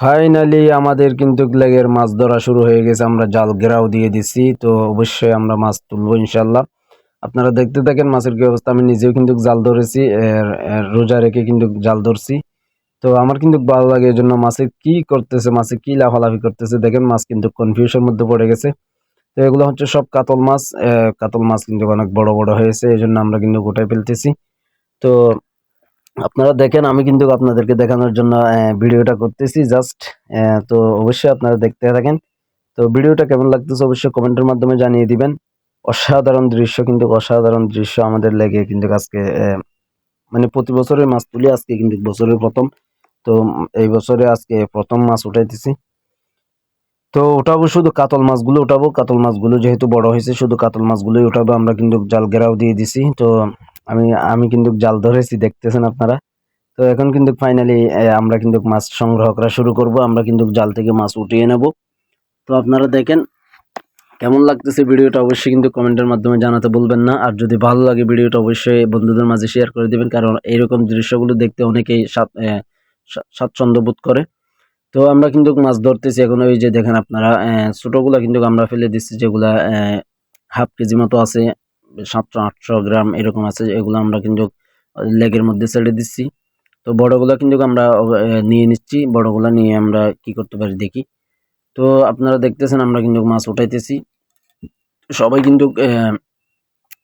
Finally আমাদের কিন্তু লেগের মাছ ধরা শুরু হয়ে গেছে। আমরা জাল ঘেরাও দিয়ে দিছি, তো অবশ্যই আমরা মাছ তুলবো ইনশাল্লাহ আপনারা দেখতে থাকেন মাছের কি অবস্থা। আমি নিজেও কিন্তু জাল ধরেছি রোজা রেখে কিন্তু জাল ধরছি। তো আমার কিন্তু ভালো লাগে এই জন্য মাছে কি করতেছে, মাছে কি লাফালাফি করতেছে, দেখেন মাছ কিন্তু কনফিউশন মধ্যে পড়ে গেছে। তো এগুলো হচ্ছে সব কাতল মাছ কাতল মাছ কিন্তু অনেক বড় বড় হয়েছে এই জন্য আমরা কিন্তু গোটায় ফেলতেছি। তো আপনারা দেখেন, আমি কিন্তু আপনাদেরকে দেখানোর জন্য ভিডিওটা করতেছি জাস্ট তো অবশ্যই আপনারা দেখতে থাকেন। তো ভিডিওটা কেমন লাগতেছে অবশ্যই কমেন্টের মাধ্যমে জানিয়ে দিবেন। অসাধারণ দৃশ্য কিন্তু, অসাধারণ দৃশ্য আমাদের লেগে কিন্তু আজকে মানে প্রতি বছরের মাছ তুলি, আজকে কিন্তু বছরের প্রথম। তো এই বছরে আজকে প্রথম মাছ উঠাইতেছি। তো উঠাবো শুধু কাতল মাছগুলো উঠাবো। কাতল মাছগুলো যেহেতু বড় হয়েছে, শুধু কাতল মাছগুলোই উঠাবো। আমরা কিন্তু জাল ঘেরাও দিয়ে দিছি। তো আমি আমি কিন্তু জাল ধরেছি, দেখতেছেন আপনারা? তো এখন কিন্তু ফাইনালি আমরা কিন্তু মাছ সংগ্রহ করা শুরু করব। আমরা কিন্তু জাল থেকে মাছ উঠিয়ে নেব। তো আপনারা দেখেন, কেমন লাগতেছে ভিডিওটা অবশ্যই কিন্তু কমেন্টের মাধ্যমে জানাতে বলবেন না। আর যদি ভালো লাগে ভিডিওটা, অবশ্যই বন্ধুদের মাঝে শেয়ার করে দিবেন। কারণ এইরকম দৃশ্যগুলো দেখতে অনেকেই স্বা- স্বাচ্ছন্দ্য বোধ করে। তো আমরা কিন্তু মাছ ধরতেছি এখন। ওই যে দেখেন আপনারা ছোটগুলা কিন্তু আমরা ফেলে দিচ্ছি, যেগুলা হাফ কেজি মতো আছে। সাতশো, আটশো গ্রাম এরকম আছে, এগুলো আমরা কিন্তু লেগের মধ্যে ছেড়ে দিচ্ছি। তো বড়গুলা কিন্তু আমরা নিয়ে নিচ্ছি, বড়গুলা নিয়ে আমরা কি করতে পারি দেখি। তো আপনারা দেখতেছেন আমরা কিন্তু মাছ উঠাইতেছি। সবাই কিন্তু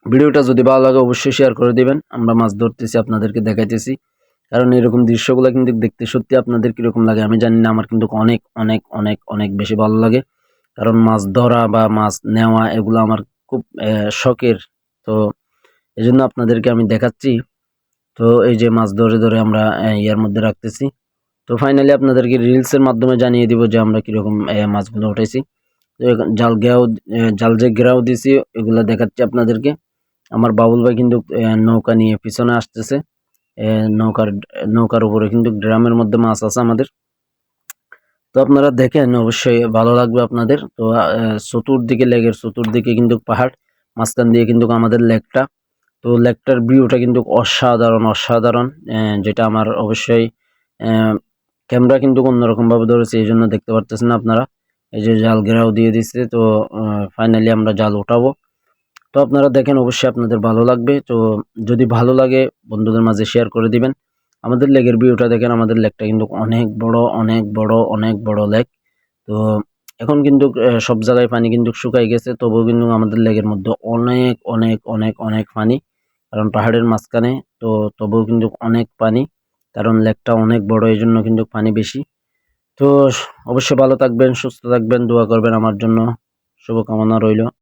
ভিডিওটা যদি ভালো লাগে অবশ্যই শেয়ার করে দিবেন। আমরা মাছ ধরতেছি, আপনাদেরকে দেখাইতেছি। কারণ এরকম দৃশ্যগুলো কিন্তু দেখতে সত্যি আপনাদের কীরকম লাগে আমি জানি না, আমার কিন্তু অনেক অনেক অনেক অনেক বেশি ভালো লাগে। কারণ মাছ ধরা বা মাছ নেওয়া এগুলো আমার খুব শখের তো এই জন্য আপনাদেরকে আমি দেখাচ্ছি। তো এই যে মাছ ধরে ধরে আমরা ইয়ার মধ্যে রাখতেছি। তো ফাইনালি আপনাদেরকে রিলসের মাধ্যমে জানিয়ে দিব যে আমরা কীরকম মাছগুলো উঠাইছি। তো জাল আহ, জাল যে গেরাও দিছি এগুলো দেখাচ্ছি আপনাদেরকে। আমার বাবুল ভাই কিন্তু নৌকা নিয়ে পিছনে আসতেছে। নৌকার নৌকার উপরে কিন্তু ড্রামের মধ্যে মাছ আছে আমাদের। তো আপনারা দেখেন অবশ্যই ভালো লাগবে আপনাদের। তো চতুর্দিকে লেগের চতুর্দিকে কিন্তু পাহাড়। মাঝখান দিয়ে কিন্তু আমাদের লেকটা। তো লেকটার ভিউটা কিন্তু অসাধারণ অসাধারণ। যেটা আমার অবশ্যই ক্যামেরা কিন্তু অন্যরকম ভাবে ধরেছে, এই জন্য দেখতে পারতেছেন আপনারা। এই যে জাল ঘেরাও দিয়ে দিচ্ছে তো ফাইনালি আমরা জাল উঠাবো তো আপনারা দেখেন, অবশ্যই আপনাদের ভালো লাগবে। তো, যদি ভালো লাগে, বন্ধুদের মাঝে শেয়ার করে দিবেন। আমাদের লেগের ভিউটা দেখেন, আমাদের লেকটা কিন্তু অনেক বড় অনেক বড় অনেক বড় লেক। তো এখন কিন্তু সব জায়গায় পানি কিন্তু শুকাই গেছে, তবুও কিন্তু আমাদের লেগের মধ্যে অনেক অনেক অনেক অনেক পানি। কারণ পাহাড়ের মাঝখানে, তো তবুও কিন্তু অনেক পানি, কারণ লেকটা অনেক বড়, এই জন্য কিন্তু পানি বেশি। তো অবশ্যই ভালো থাকবেন, সুস্থ থাকবেন, দোয়া করবেন আমার জন্য। শুভকামনা রইল।